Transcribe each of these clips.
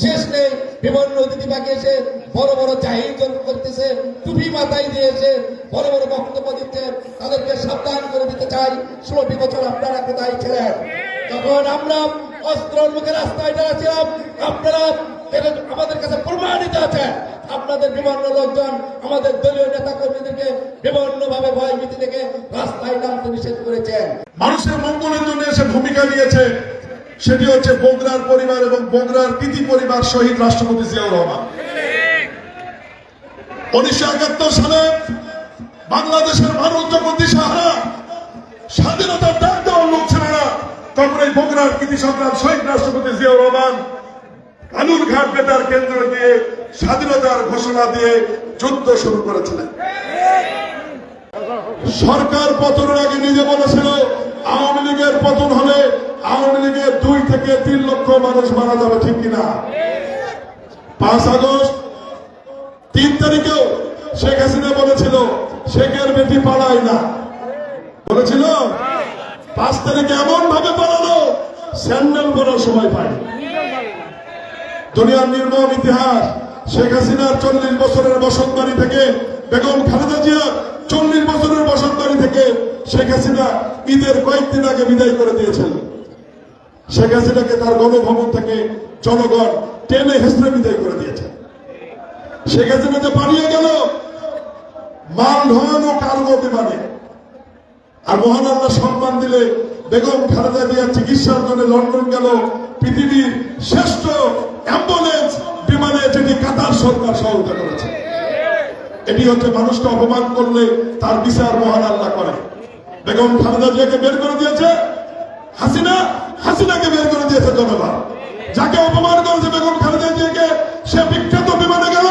শেষ নেই। বিভিন্ন অতিথি পাখি এসে বড় বড় জাহির করতেছে, টুপি মাথায় দিয়ে এসে বড় বড় বক্তব্য দিচ্ছে। তাদেরকে সাবধান করে দিতে চাই। ষোলোটি বছর আপনারা কোথায় ছিলেন? যখন আমরা অস্ত্র মুখে রাস্তায় দাঁড়াচ্ছিলাম, আপনারা আমাদের কাছে প্রমাণিত আছে। আপনাদের বিভিন্ন লোকজন, আমাদের দলীয় নেতা কর্মীদেরকে বিভিন্ন ভাবে ভয় ভীতি থেকে রাস্তায় নামতে নিষেধ করেছেন। মানুষের মঙ্গলের জন্য এসে ভূমিকা নিয়েছে। সেটি হচ্ছে বগুড়ার পরিবার এবং বগুড়ার কৃতি পরিবার শহীদ রাষ্ট্রপতি জিয়াউর রহমান। উনিশশো একাত্তর সালে বাংলাদেশের মানুষ যখন দিশাহারা স্বাধীনতার ডাক দেওয়ার লোক ছিল না তখন এই কৃতি সংগ্রাম শহীদ রাষ্ট্রপতি জিয়াউর রহমান বেতার কেন্দ্র দিয়ে স্বাধীনতার ঘোষণা দিয়ে যুদ্ধ শুরু করেছিলেন। সরকার পতনের আগে নিজে বলেছিল, আওয়ামী লীগের পতন হলে আওয়ামী লীগের দুই থেকে তিন লক্ষ মানুষ মারা যাবে, ঠিক কিনা? পাঁচ আগস্ট, তিন তারিখেও শেখ হাসিনা বলেছিল, শেখের বেটি পালায় না। বলেছিল? পাঁচ তারিখে এমন ভাবে পালালো, স্যান্ডেল পরার সময় পায় দুনিয়ার নির্মম ইতিহাস, শেখ হাসিনার চল্লিশ বছরের বসতবাড়ি থেকে বেগম খালেদা জিয়ার চল্লিশ বছরের বসতবাড়ি থেকে শেখ হাসিনা ঈদের কয়েকদিন আগে বিদায় করে দিয়েছেন। শেখ হাসিনাকে তার গণভবন থেকে জনগণ টেনে হেসড়ে বিদায় করে দিয়েছে। শেখ হাসিনা যে পালিয়ে গেল মাল ঢোয়ানো কার্গো বিমানে। আর মহান আল্লাহ সম্মান দিলে বেগম খালেদা জিয়ার চিকিৎসার জন্য লন্ডন গেল পৃথিবীর শ্রেষ্ঠ অ্যাম্বুলেন্স বিমানে যেটি কাতার সরকার সহায়তা করেছে। এটি হচ্ছে মানুষকে অপমান করলে তার বিচার মহান আল্লাহ করে। বেগম খালেদা জিয়াকে বের করে দিয়েছে হাসিনা। হাসিনাকে বের করে দিয়েছে জনগণ। যাকে অপমান করেছে বেগম খালেদা জিয়াকে, সে বিখ্যাত বিমানে গেল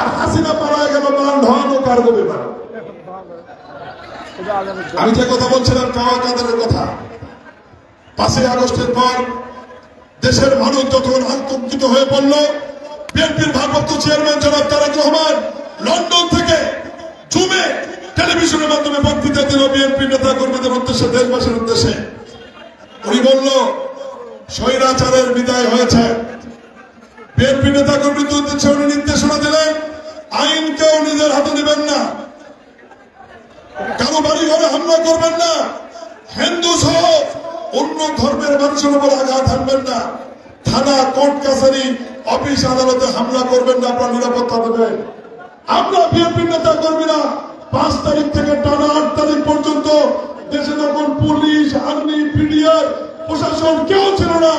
আর হাসিনা পালায় গেল মান ধন ও কার্গো বিমান। আমি যে কথা বলছিলাম, কাওয়া কাদারের কথা। পাঁচই আগস্টের পর দেশের মানুষ যখন আতঙ্কিত হয়ে পড়ল, বিএনপির ভারপ্রাপ্ত চেয়ারম্যান জনাব তারেক রহমান লন্ডন থেকে জুমে টেলিভিশনের মাধ্যমে বক্তৃতা দিল বিএনপি নেতা কর্মীদের উদ্দেশ্যে, দেশবাসীর উদ্দেশ্যে। উনি বলল স্বৈরাচারের বিদায় হয়েছে। বিএনপি নেতা উদ্দেশ্যে উনি নির্দেশনা দিলেন আইন কেউ নিজের হাতে নেবেন না। কারও বাড়ি ঘরে হামলা করবেন না। হিন্দু সহ অন্য ধর্মের মানুষের উপর আঘাত হানবেন না। থানা, কোর্ট, কাছারি, অফিস, আদালতে হামলা করবেন না, আপনার নিরাপত্তা দেবেন। আমরা বিএনপি নেতা কর্মীরা পাঁচ তারিখ থেকে টানা আট তারিখ পর্যন্ত দেশে যখন পুলিশ, আর্মি, পিডিআর প্রশাসন কেউ ছিল না।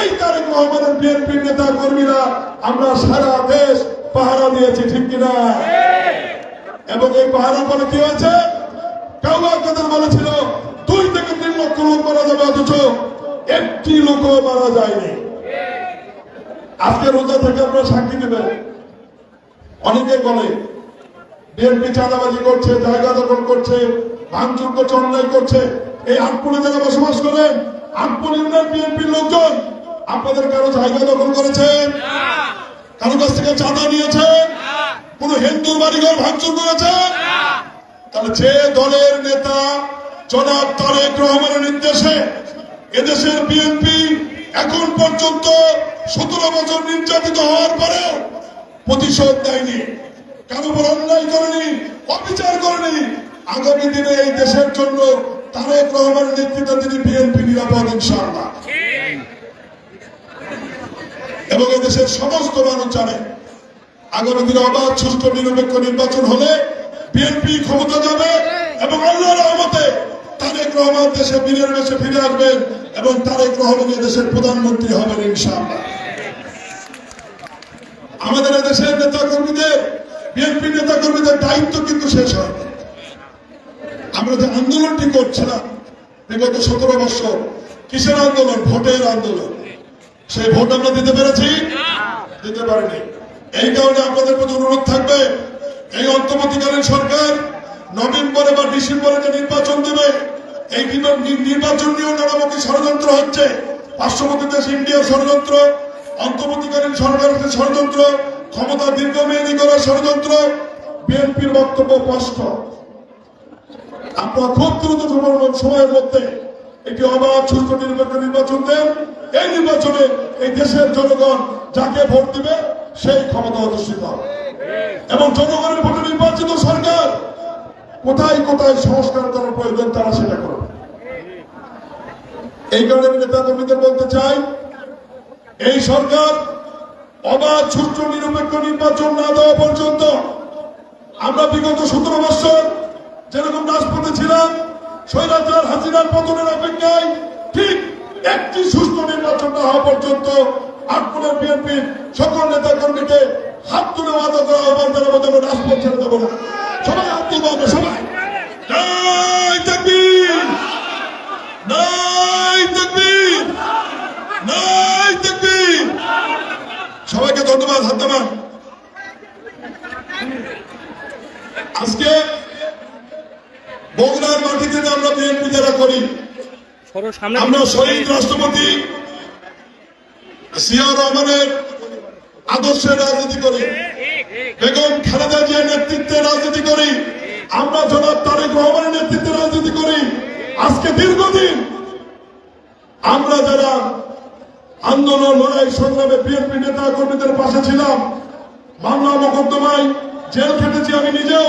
এই তারিখ রহমানের বিএনপি নেতা কর্মীরা আমরা সারা দেশ পাহারা দিয়েছি, ঠিক কিনা? এবং এই পাহারা পরে কি হয়েছে? কাউয়া কাদের বলেছিল দুই থেকে তিন লক্ষ লোক মারা যাবে, অথচ একটি লোক মারা যায়নি। আজকে রোজা থেকে আপনারা সাক্ষী দেবেন অনেকে বলে, বিএনপি চাঁদাবাজি করছে, জায়গা দখল করছে, ভাঙচুর করছে, অন্যায় করছে। এই আটপুরে জায়গা বসবাস করেন আটপুর ইউনিয়ন বিএনপির লোকজন আপনাদের কারও জায়গা দখল করেছেন? কারও কাছ থেকে চাঁদা নিয়েছেন? কোন হিন্দুর বাড়িঘর ভাঙচুর করেছেন? তাহলে যে দলের নেতা জনাব তারেক রহমানের নির্দেশে এদেশের বিএনপি এখন পর্যন্ত সতেরো বছর নির্যাতিত হওয়ার পরেও প্রতিশোধ দেয়নি কারও উপর অন্যায় করেনি অবিচার করেনি। আগামী দিনে এই দেশের জন্য তারেক রহমানের নেতৃত্বে তিনি বিএনপি নিরাপদ ইনশাআল্লাহ। এবং এদেশের সমস্ত মানুষ জানে আগামী দিনে অবাধ, সুষ্ঠু, নিরপেক্ষ নির্বাচন হলে বিএনপি ক্ষমতা যাবে এবং আল্লাহ রহমতে তারেক রহমান দেশে বীরের বেশে ফিরে আসবেন এবং তারেক রহমান দেশের প্রধানমন্ত্রী হবেন ইনশাআল্লাহ। আমাদের দেশের নেতা কর্মীদের বিএনপি নেতা কর্মীদের দায়িত্ব কিন্তু শেষ হয় আমরা যে আন্দোলনটি করছিলাম। বিগত সতেরো বছর কিসের আন্দোলন? ভোটের আন্দোলন। সেই ভোট আমরা দিতে পেরেছি? দিতে পারিনি। এই কারণে আপনাদের প্রতি অনুরোধ থাকবে, এই অন্তর্বর্তীকালীন সরকার নভেম্বরে বা ডিসেম্বরে যে নির্বাচন দেবে, এই নির্বাচন নিয়েও নানামুখী ষড়যন্ত্র হচ্ছে। পার্শ্ববর্তী দেশ ইন্ডিয়ার ষড়যন্ত্র, অন্তর্বর্তীকালীন যে ষড়যন্ত্র, ক্ষমতা দীর্ঘমেয়াদী করার ষড়যন্ত্র, বিএনপির বক্তব্য স্পষ্ট। আপনারা খুব দ্রুত সময়ের- মধ্যে একটি অবাধ সুস্থ নিরপেক্ষ নির্বাচন দেন। এই নির্বাচনে এই দেশের জনগণ যাকে ভোট দিবে, সেই ক্ষমতা অধিষ্ঠিত এবং জনগণের ভোটে নির্বাচিত সরকার কোথায় কোথায় সংস্কার করার প্রয়োজন তারা সেটা করবে। এই কারণে আমি নেতা কর্মীদের বলতে চাই, এই সরকার অবাধ, সুষ্ঠু, নিরপেক্ষ নির্বাচন না দেওয়া পর্যন্ত আমরা বিগত সতেরো বছর যেরকম রাজপথে ছিলাম স্বৈরাচার হাসিনার পতনের অপেক্ষায় ঠিক একটি সুষ্ঠু নির্বাচন না হওয়া পর্যন্ত আটপুরের বিএনপির সকল নেতা কর্মীকে হাত তুলে ওয়াদা করা আহ্বান জানাব যেন রাজপথ ছেড়ে দেবো না। সবাই হাত তুলবো আমরা সবাই। জয় তাকবীর। নাই তাকবীর। নাই তাকবীর। সবাইকে ধন্যবাদ, হাত আজকে বগুড়ার মাটিতে আমরা বিএনপি যারা করি আমরা শহীদ রাষ্ট্রপতি রহমানের আদর্শে রাজনীতি করি বেগম খালেদা জিয়ার নেতৃত্বে রাজনীতি করি আমরা জনাব তারেক রহমানের নেতৃত্বে রাজনীতি করি। আজকে দীর্ঘদিন আমরা যারা আন্দোলন লড়াই সংগ্রামে বিএনপি নেতা কর্মীদের পাশে ছিলাম মামলা মোকদ্দমায় জেল খেটেছি আমি নিজেও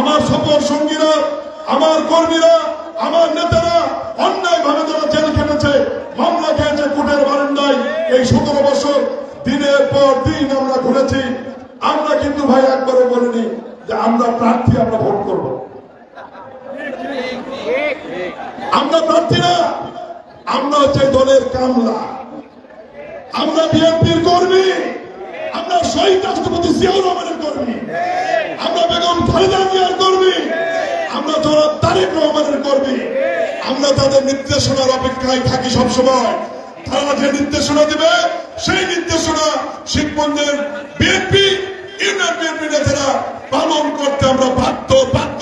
আমার সফর সঙ্গীরা আমার কর্মীরা, আমার নেতারা অন্যায় ভাবে যারা জেল খেটেছে, মামলা খেয়েছে কোর্টের বারান্দায় এই সতেরো বছর। দিনের পর দিন আমরা ঘুরেছি। আমরা কিন্তু ভাই একবারও বলিনি যে আমরা প্রার্থী আমরা ভোট করব। আমরা প্রার্থী না, আমরা হচ্ছে দলের কামলা। আমরা বিএনপির কর্মী, আমরা শহীদ রাষ্ট্রপতি জিয়াউর রহমানের কর্মী। আমরা বেগম খালেদা জিয়ার কর্মী। আমরা জনাব তারেক রহমানের কর্মী, আমরা তাদের নির্দেশনার অপেক্ষায় থাকি সবসময়। তারা যে নির্দেশনা দিবে, সেই নির্দেশনা শিখবন্ধের বিএনপি, ইউনিয়ন বিএনপি নেতারা পালন করতে আমরা বাধ্য বাধ্য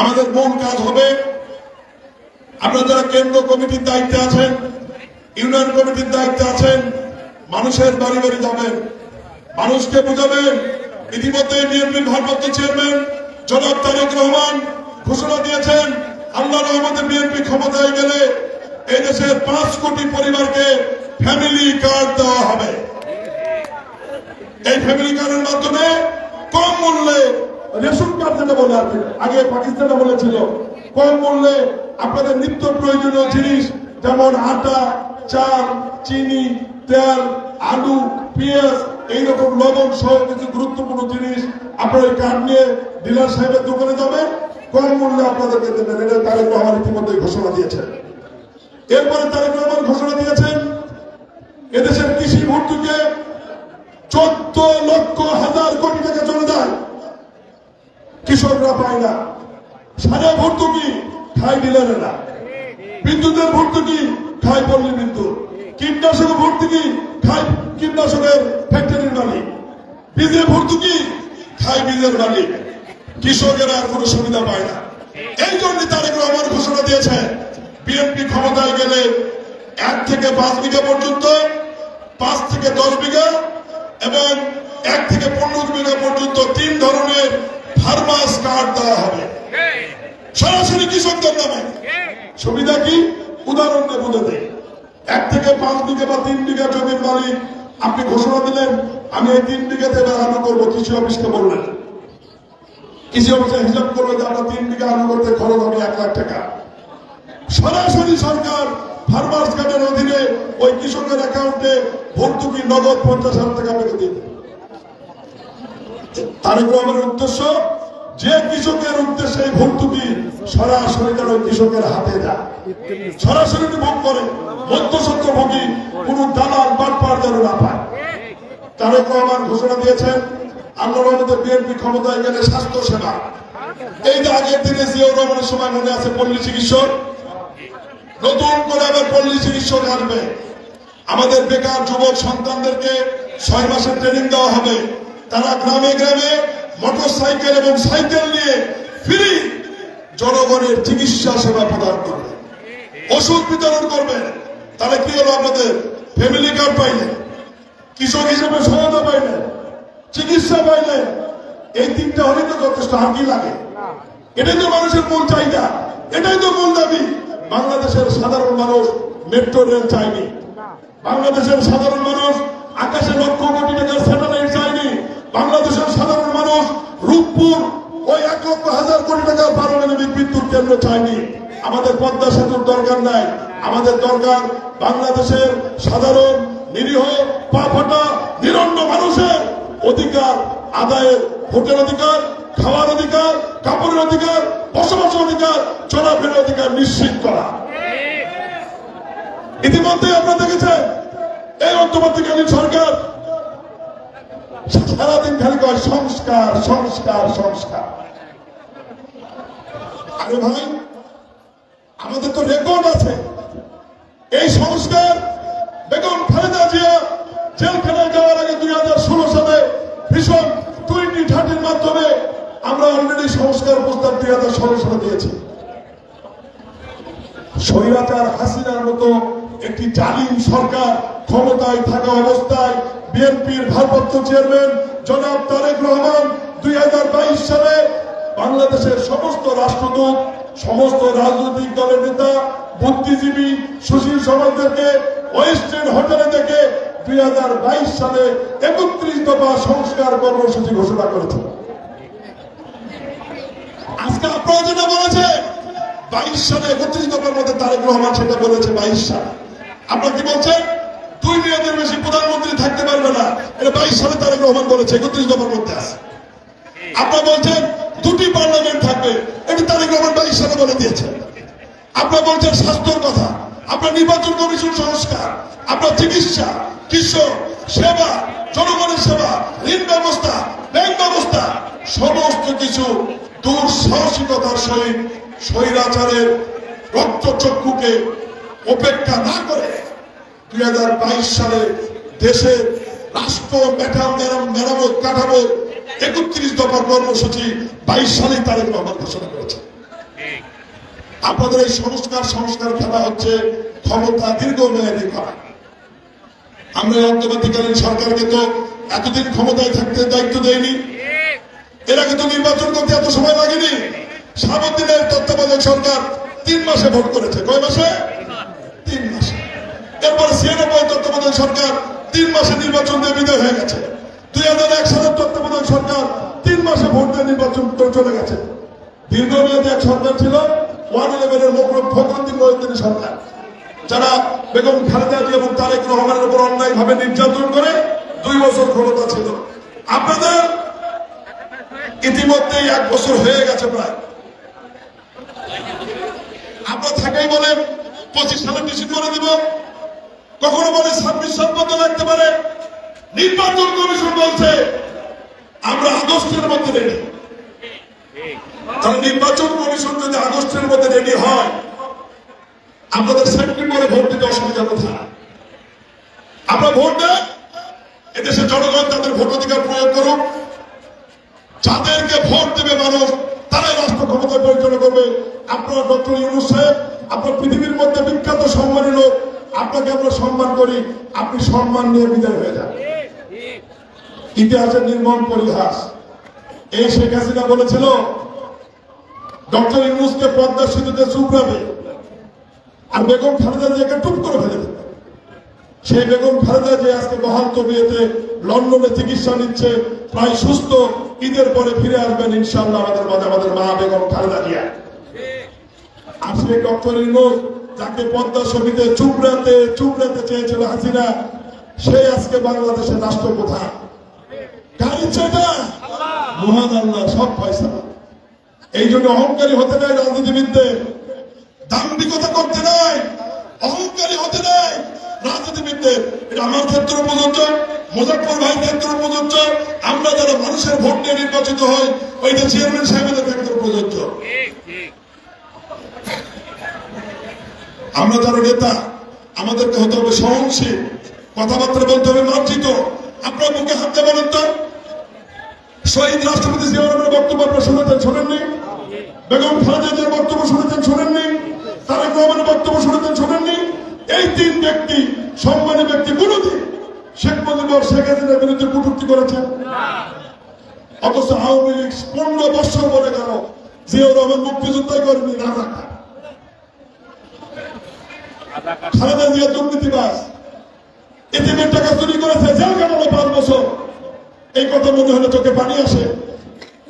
আমাদের মূল কাজ হবে, আমরা যারা কেন্দ্র কমিটির দায়িত্বে আছেন, ইউনিয়ন কমিটির দায়িত্বে আছেন, মানুষের বাড়ি বাড়ি যাবেন, মানুষকে বুঝাবেন ইতিমধ্যে বিএনপির ভারপ্রাপ্ত চেয়ারম্যান জনাব তারেক রহমান ঘোষণা দিয়েছেন আল্লাহ রহমতে বিএনপি ক্ষমতায় গেলে এই দেশের পাঁচ কোটি পরিবারকে ফ্যামিলি কার্ড দেওয়া হবে। এই ফ্যামিলি কার্ডের মাধ্যমে কম মূল্যে রেশন কার্ড যেটা বলে কি, আগে পাকিস্তানে বলেছিল কম মূল্যে আপনাদের নিত্য প্রয়োজনীয় জিনিস যেমন আটা চাল চিনি তেল আলু পেঁয়াজ এইরকম লবণ সহ কিছু গুরুত্বপূর্ণ জিনিস আপনার এই কার্ড নিয়ে ডিলার সাহেবের দোকানে যাবেন। কম মূল্যে আপনাদেরকে দেবেন এটা তারেক রহমান ইতিমধ্যে ঘোষণা দিয়েছেন। এরপরে তারেক রহমান ঘোষণা দিয়েছেন, এদেশের কৃষি ভর্তুকে চোদ্দ লক্ষ হাজার কোটি টাকা চলে যায়। কৃষকরা পায় না। সারা ভর্তুকি খায় ডিলারেরা। বিদ্যুতের ভর্তুকি খায় পল্লী বিদ্যুৎ। কীটনাশক ভর্তুকি খায় কীটনাশকের ফ্যাক্টরির মালিক। বীজের ভর্তুকি খায় বীজের মালিক। কৃষকেরা আর কোনো সুবিধা পায় না। এই জন্য তারেক রহমান ঘোষণা দিয়েছে, বিএনপি ক্ষমতায় গেলে এক থেকে পাঁচ বিঘা পর্যন্ত, পাঁচ থেকে দশ বিঘা এবং এক থেকে পনেরো বিঘা পর্যন্ত তিন ধরনের ফার্মাস কার্ড দেওয়া হবে। সরাসরি কৃষকদের নামে। সুবিধা কি? উদাহরণ দিয়ে বলে দেয় এক থেকে পাঁচ বিঘা বা তিন বিঘা জমির মালিক, আপনি ঘোষণা দিলেন, আমি এই তিন বিঘাতে এবার করব, কৃষি অফিসকে বললেন। কৃষি অফিসে হিসাব করবে যে আমরা তিন বিঘা আলু করতে খরচ হবে এক লাখ টাকা। সরাসরি সরকার ফার্মার্স কার্ডের অধীনে ওই কৃষকের অ্যাকাউন্টে ভর্তুকি নগদ পঞ্চাশ হাজার টাকা আপনাকে দিবে। তারেক রহমানের উদ্দেশ্য, যে কৃষকের উদ্দেশ্যে ভর্তুকি সরাসরি যেন ওই কৃষকের হাতে যায় সরাসরি ভোগ করে মধ্যসত্ত্ব ভোগী কোন দালাল বাটপার যেন না পায়। তারেক রহমান ঘোষণা দিয়েছেন আমরা আমাদের বিএনপি ক্ষমতায় গেলে স্বাস্থ্য সেবা। এই যে আগের দিনে জিয়াউর রহমানের সময় মনে আছে পল্লী চিকিৎসক? নতুন করে আবার পল্লী চিকিৎসক আসবে। আমাদের বেকার যুবক সন্তানদেরকে ছয় মাসের ট্রেনিং দেওয়া হবে। তারা গ্রামে গ্রামে মোটর সাইকেল এবং সাইকেল নিয়ে ফ্রি জনগণের চিকিৎসা সেবা প্রদান করবে। ওষুধ বিতরণ করবে তাহলে কি হলো আপনাদের? ফ্যামিলি কার্ড পাইলেন কৃষক হিসেবে সহায়তা পাইলেন চিকিৎসা পাইলেন এই তিনটা হলে তো যথেষ্ট, আর কি লাগে? এটাই তো মানুষের মূল চাহিদা, এটাই তো মূল দাবি। বাংলাদেশের সাধারণ মানুষ মেট্রো রেল চায়নি। বাংলাদেশের সাধারণ মানুষ আকাশে লক্ষ কোটি টাকার স্যাটেলাইট চায়নি। বাংলাদেশের সাধারণ মানুষ রূপপুর ওই এক লক্ষ হাজার কোটি টাকার পারমাণবিক বিদ্যুৎ কেন্দ্র চায়নি। আমাদের পদ্মা সেতুর দরকার নাই। আমাদের দরকার বাংলাদেশের সাধারণ, নিরীহ পা ফাটা নিরন্ন মানুষের অধিকার, আদায়ের ভোটের অধিকার, খাওয়ার অধিকার, কাপড়ের অধিকার, বসবাসের অধিকার, চলাফেরার অধিকার নিশ্চিত করা। ইতিমধ্যে আপনারা দেখেছেন, এই অন্তর্বর্তীকালীন সরকার সারাদিন খালি কয়, সংস্কার সংস্কার সংস্কার। আরে ভাই, আমাদের তো রেকর্ড আছে। এই সংস্কার বেগম খালেদা জিয়া জেলখানায় যাওয়ার আগে দুই হাজার ষোলো সালে ভীষণ টোয়েন্টি থার্টির মাধ্যমে আমরা অলরেডি সংস্কার প্রস্তাব দুই হাজার ষোলো সালে দিয়েছি। স্বৈরাচার হাসিনার মতো একটি জালিম সরকার ক্ষমতায় থাকা অবস্থায় বিএনপির ভারপ্রাপ্ত চেয়ারম্যান জনাব তারেক রহমান দুই হাজার বাইশ সালে বাংলাদেশের সমস্ত রাষ্ট্রদূত, সমস্ত রাজনৈতিক দলের নেতা বুদ্ধিজীবী সুশীল সমাজদেরকে ওয়েস্টার্ন হোটেলে থেকে দুই হাজার বাইশ সালে একত্রিশ দফা সংস্কার কর্মসূচি ঘোষণা করেছে। আজকে আপনারা যেটা বলেছে বাইশ সালে একত্রিশ দফার মধ্যে তারেক রহমান সেটা বলেছে বাইশ সালে। আপনারা কি বলছেন? দুই মেয়াদের বেশি প্রধানমন্ত্রী থাকতে পারবে না। এটা বাইশ সালে তারেক রহমান বলেছে, একত্রিশ দফার মধ্যে আছে। আপনারা বলছেন, দুটি পার্লামেন্ট থাকবে, এটা তারেক রহমান বাইশ সালে বলে দিয়েছে আপনারা বলছেন স্বাস্থ্যর কথা। আপনার নির্বাচন কমিশন সংস্কার, আপনার চিকিৎসা কৃষক সেবা, জনগণের সেবা, ঋণ ব্যবস্থা, ব্যাংক ব্যবস্থা, সমস্ত কিছু দুঃসাহসিকতার সহিত স্বৈরাচারের রক্তচক্ষুকে উপেক্ষা না করে দুই হাজার বাইশ সালে দেশের রাষ্ট্র মেরাম মেরামত কাঠামো একত্রিশ দফা কর্মসূচি বাইশ সালে তারেক রহমান ঘোষণা করেছে আপনাদের এই সংস্কার সংস্কার খেলা হচ্ছে ক্ষমতা দীর্ঘমেয়াদী করা আমরা অন্তর্বর্তীকালীন সরকারকে তো এতদিন ক্ষমতায় থাকতে দায়িত্ব দেয়নি এর আগে তো নির্বাচন করতে এত সময় লাগেনি। সাবধানের তত্ত্বাবধায়ক সরকার তিন মাসে ভোট করেছে। কয় মাসে? তিন মাসে। এরপর ছিয়ানব্বই তত্ত্বাবধায়ক সরকার তিন মাসে নির্বাচন দিয়ে বিদায় হয়ে গেছে। দুই হাজার এক সালের তত্ত্বাবধায়ক সরকার তিন মাসে ভোট দিয়ে নির্বাচন চলে গেছে। দীর্ঘমেয়াদী এক সরকার ছিল। ওয়ান ইলেভেনের সরকার যারা বেগম খালেদা জিয়া এবং তারেক রহমানের উপর অন্যায় ভাবে নির্যাতন করে দুই বছর ক্ষমতা ছিল। আপনাদের ইতিমধ্যেই এক বছর হয়ে গেছে প্রায়। আপনার থাকাই বলেন পঁচিশ সালে ডিসেম্বরে দিব। কখনো বলে ছাব্বিশ সাল মতো লাগতে পারে। নির্বাচন কমিশন বলছে, আমরা আগস্টের মধ্যে রেডি। তাহলে নির্বাচন কমিশন যদি আগস্টের মধ্যে রেডি হয়, আপনাদের সেপ্টেম্বরে ভোট দিতে অসুবিধা কোথায় আমরা ভোট দেন এদেশের জনগণ তাদের ভোট অধিকার প্রয়োগ করুক। যাদেরকে ভোট দেবে মানুষ, তারাই রাষ্ট্র ক্ষমতায় পরিচালনা করবে। আপনারা ডক্টর ইউনুস সাহেব, আপনার পৃথিবীর মধ্যে বিখ্যাত সম্মানী লোক, আপনাকে আমরা সম্মান করি। আপনি সম্মান নিয়ে বিদায় হয়ে যান। ইতিহাসের নির্মম পরিহাস। এই শেখ হাসিনা বলেছিল, ডক্টর ইউনুসকে পদ্মা সেতুতে চুপড়াবে আর বেগম খালেদা জিয়াকে টুপ করে ফেলে দেবে। সেই বেগম খালেদা যে আজকে মহান লন্ডনে চিকিৎসা নিচ্ছে, প্রায় সুস্থ, ঈদের পরে ফিরে আসবেন ইনশাল্লাহ আমাদের মাঝে আমাদের মা বেগম খালেদা জিয়া। ডক্টর ইউনুস যাকে পদ্মা ছবিতে চুপড়াতে চুপড়াতে চেয়েছিল হাসিনা, সে আজকে বাংলাদেশের রাষ্ট্রপ্রধান কার ইচ্ছেটা মহান আল্লাহ সব এই জন্য অহংকারী হতে নাই রাজনীতিবিদদের। দাম্ভিকতা করতে নাই অহংকারী হতে নাই রাজনীতিবিদদের। এটা আমার ক্ষেত্রে প্রযোজ্য মুজাফর ভাইয়ের ক্ষেত্রে প্রযোজ্য। আমরা যারা মানুষের ভোট নিয়ে নির্বাচিত হই ওইটা চেয়ারম্যান সাহেবের ক্ষেত্রে প্রযোজ্য। আমরা যারা নেতা, আমাদেরকে হতে হবে সহনশীল। কথাবার্তা বলতে হবে মার্জিত। আপনার মুখে হাত দিয়ে বলেন তো শহীদ রাষ্ট্রপতি জিয়া রহমানের বক্তব্য আপনারা শুনেছেন, শোনেননি? বেগম খালেদা জিয়ার বক্তব্য শুনেছেন, শোনেননি? তারেক রহমানের বক্তব্য শুনেছেন, শোনেননি? এই তিন ব্যক্তি, সম্মানী ব্যক্তি কোনদিন শেখ মুজিবুর শেখ হাসিনার বিরুদ্ধে কটূক্তি করেছেন। অথচ আওয়ামী লীগ পনেরো বছর পরে গেল জিয়াউর রহমান মুক্তিযোদ্ধাই করেনি রাজাকার খালেদা জিয়া দুর্নীতিবাস এটিএমের টাকা চুরি করেছে, জেল কাটানো পাঁচ বছর। এই কথা মনে হলে চোখে পানি আসে।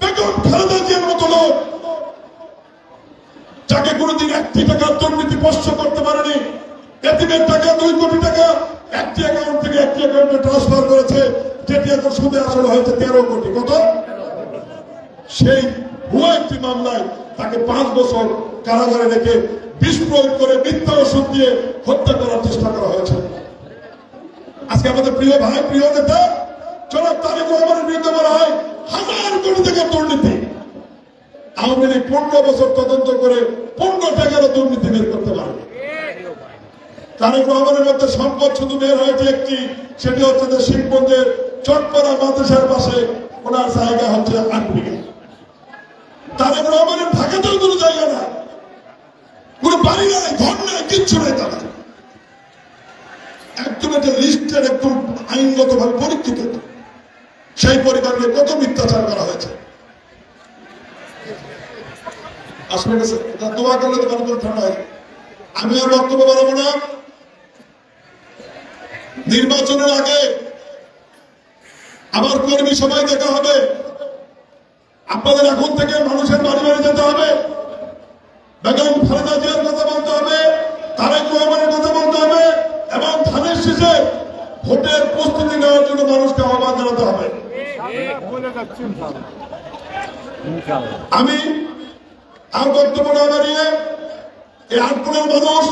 বেগম খালেদা জিয়ার মতো লোক, যাকে কোনোদিন একটি টাকা দুর্নীতি করতে পারেনি। এটিএমের টাকা, দুই কোটি টাকা, একটি অ্যাকাউন্ট থেকে একটি অ্যাকাউন্টে ট্রান্সফার করেছে, যেটি এখন সুদে আসলে হয়েছে তেরো কোটি। কত? সেই ভুয়া একটি মামলায় তাকে পাঁচ বছর কারাগারে রেখে বিষ প্রয়োগ করে মিথ্যা ওষুধ দিয়ে হত্যা করার চেষ্টা করা হয়েছে। আজকে আমাদের প্রিয় ভাই, প্রিয় নেতা জনাব তারেক রহমানের বিরুদ্ধে বলা হয় হাজার কোটি টাকার দুর্নীতি। আওয়ামী লীগ পনেরো বছর তদন্ত করে পনেরো টাকারও দুর্নীতি বের করতে পারবে তারেক রহমানের মধ্যে সম্পদ শুধু বের হয়েছে একটি, সেটি হচ্ছে যে শিবগঞ্জের চটপাড়া মাদ্রাসার পাশে ওনার জায়গা হচ্ছে আট তারেক রহমানের ঢাকাতেও কোনো জায়গা নাই। কোনো বাড়ি নাই, ঘর নাই, কিচ্ছু নাই তারা একদম একটা লিস্টের একদম আইনগত ভাবে পরীক্ষিত। সেই পরিবারকে কত মিথ্যাচার করা হয়েছে? হয় আমি আর বক্তব্য বাড়াবো না। নির্বাচনের আগে আমার কর্মী সবাই দেখা হবে। আপনাদের এখন থেকে মানুষের বাড়ি বাড়ি যেতে হবে। বেগম খালেদা জিয়ার কথা বলতে হবে, তারেক রহমানের কথা বলতে হবে, এবং ধানের শেষে ভোটের প্রস্তুতি নেওয়ার জন্য মানুষকে আহ্বান জানাতে হবে বলে যাচ্ছি ইনশাআল্লাহ ইনশাআল্লাহ আমি আর বক্তব্য না বাড়িয়ে এই আটপুরের মানুষ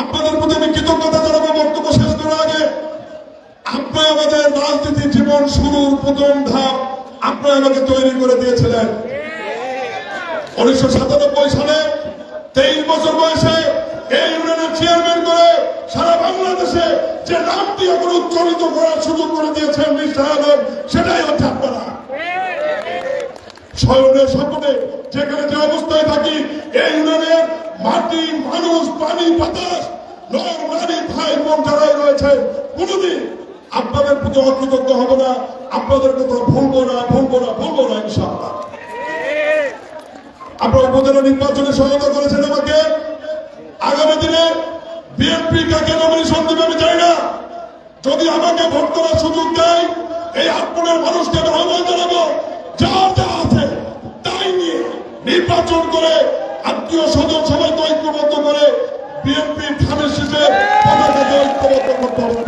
আপনাদের প্রতি আমি কৃতজ্ঞতা জানাব, বক্তব্য শেষ করার আগে আপনি আমাদের রাজনীতি জীবন শুরুর প্রথম ধাপ আপনি আমাকে তৈরি করে দিয়েছিলেন। উনিশশো সাতানব্বই সালে তেইশ বছর বয়সে এই ইউনিয়নের চেয়ারম্যান করে সারা বাংলাদেশে যে নামটি এখন উচ্চারিত করার সুযোগ করে দিয়েছেন মিস্টার আলম সেটাই হচ্ছে আপনারা। স্বয়নের সম্পদে যেখানে যে অবস্থায় থাকি, এই ইউনিয়নের মাটি, মানুষ, পানি, বাতাস, নারী ভাই, বোন যারাই রয়েছে কোনোদিন আপনাদের প্রতি অকৃতজ্ঞ হব না, আপনাদের কথা ভুলবো না ভুলবো না ভুলবো না, ইনশাআল্লাহ। আপনারা উপজেলা নির্বাচনে সহায়তা করেছেন আমাকে। আগামী দিনে বিএনপি কাকে নমিনেশন দেবে আমি চাই না। যদি আমাকে ভক্তরা সুযোগ দেয়, এই আপনার মানুষকে আহ্বান জানাব, যা যা আছে, তাই নিয়ে নির্বাচন করে আত্মীয় স্বজন সবাইকে ঐক্যবদ্ধ করে বিএনপি ধানের শেষে পতাকাকে ঐক্যবদ্ধ করতে হবে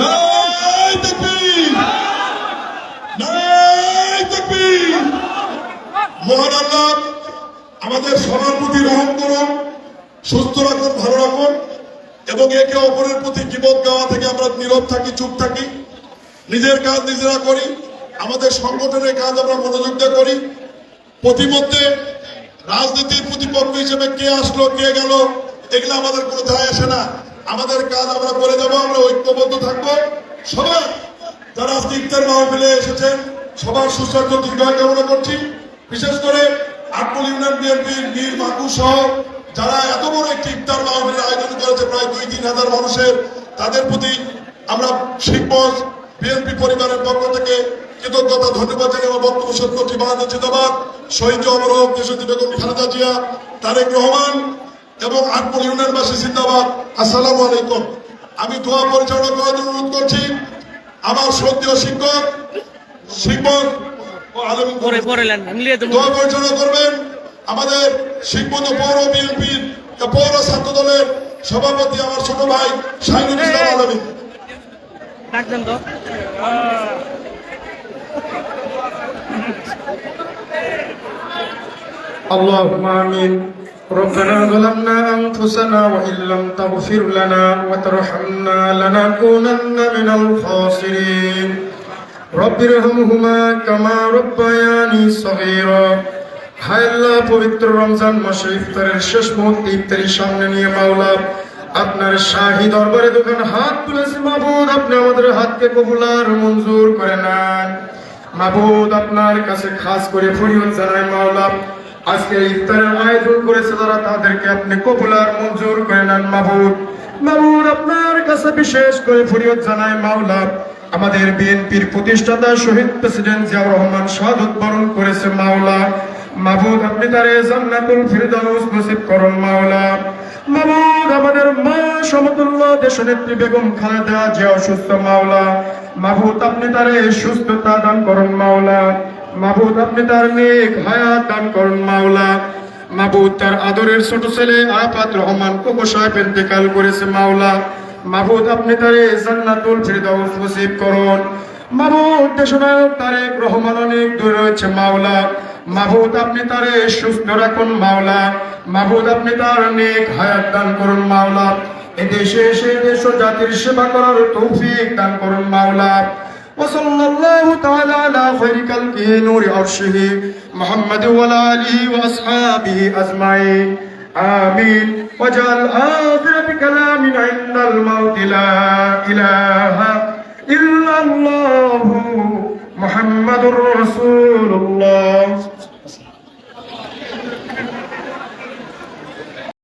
নাই তাকবীর! নাই তাকবীর! মহান আল্লাহ আমাদের সবার প্রতি রহম করুন সুস্থ রাখুন ভালো রাখুন এবং একে অপরের প্রতি জীবন গাওয়া থেকে আমরা নীরব থাকি চুপ থাকি নিজের কাজ নিজেরা করি, আমাদের সংগঠনের কাজ আমরা মনোযোগ দিয়ে করি। প্রতিমধ্যে রাজনীতির প্রতিপক্ষ হিসেবে কে আসলো, কে গেল, এগুলো আমাদের কোনো যায় আসে না। আমাদের কাজ আমরা করে যাব আমরা ঐক্যবদ্ধ থাকব। সবাই, যারা আজকে ইফতার এসেছেন, সবার সুস্বাস্থ্য দীর্ঘায়ু কামনা করছি। বিশেষ করে আটমল ইউনিয়ন বিএনপির বীর মাকু সহ যারা এত বড় একটি ইফতার মাহফিলের আয়োজন করেছে, প্রায় দুই তিন হাজার মানুষের, তাদের প্রতি আমরা শিখবজ বিএনপি পরিবারের পক্ষ থেকে কৃতজ্ঞতা ধন্যবাদ জানিয়ে আমার বক্তব্য শেষ করছি। বাংলাদেশ জিন্দাবাদ। শহীদ অমর হোক দেশটি বেগম খালেদা জিয়া তারেক রহমান এবং আটমল ইউনিয়নবাসী জিন্দাবাদ। আসসালামু আলাইকুম। আমি দোয়া পরিচালনা করার জন্য অনুরোধ করছি। আমার শ্রদ্ধেয় শিক্ষক শিক্ষক দোয়া পরিচালনা করবেন আমাদের শিখবন্ধ পৌর বিএনপির পৌর ছাত্র দলের সভাপতি আমার ছোট ভাই শাহিনুল ইসলাম আলমী। ডাক দেন তো اللهم آمين ربنا ظلمنا أنفسنا وإن لم تغفر لنا وترحمنا لنكونن من الخاسرين رب ارحمهما كما ربياني صغيرا হায় আল্লাহ পবিত্র রমজান মাসে ইফতারের শেষ মুহূর্তে ইফতারির সামনে নিয়ে মাওলা আপনার শাহী দরবারে দোকান হাত তুলেছে মাবুদ, আপনি আমাদের হাতকে কবুলার মঞ্জুর করে নেন। মাবুদ, আপনার কাছে খাস করে ফরিয়াদ জানাই মাওলা, আজকে ইফতারের আয়োজন করেছে তারা, তাদেরকে আপনি কবুলার মঞ্জুর করে নেন মাবুদ। মাবুদ, আপনার কাছে বিশেষ করে ফরিয়ত জানাই মাওলা, আমাদের বিএনপির প্রতিষ্ঠাতা শহীদ প্রেসিডেন্ট জিয়াউর রহমান শাহাদত বরণ করেছে মাওলা। মাহবুদ আপনি তারে জান্নাতুল ফিরদাউস নসিব করুন মাওলা। আমাদের মা বেগম খালেদা অসুস্থ মাওলা। আপনি তারে সুস্থতা দান মাওলা। আপনি তার নেক দান মাওলা। তার আদরের ছোট ছেলে আরাফাত রহমান কোকো সাহেব ইন্তেকাল করেছে মাওলা। মাহবুদ আপনি তারে জান্নাতুল করুন। মাহবুদ দেশনায়ক তারেক রহমান অনেক দূরে রয়েছে মাওলা। মাহবুদ আপনি তারে সুস্থ রাখুন মাওলা মাহবুদ আপনি তার নেক হায়াত দান করুন মাওলা এদেশে এসে দেশ ও জাতির সেবা করার তৌফিক দান করুন মাওলা وصلى الله تعالى على خير خلقه نور عرشه محمد وعلى اله واصحابه اجمعين آمين واجعل آخر كلامنا عند الموت لا إله إلا الله محمد رسول الله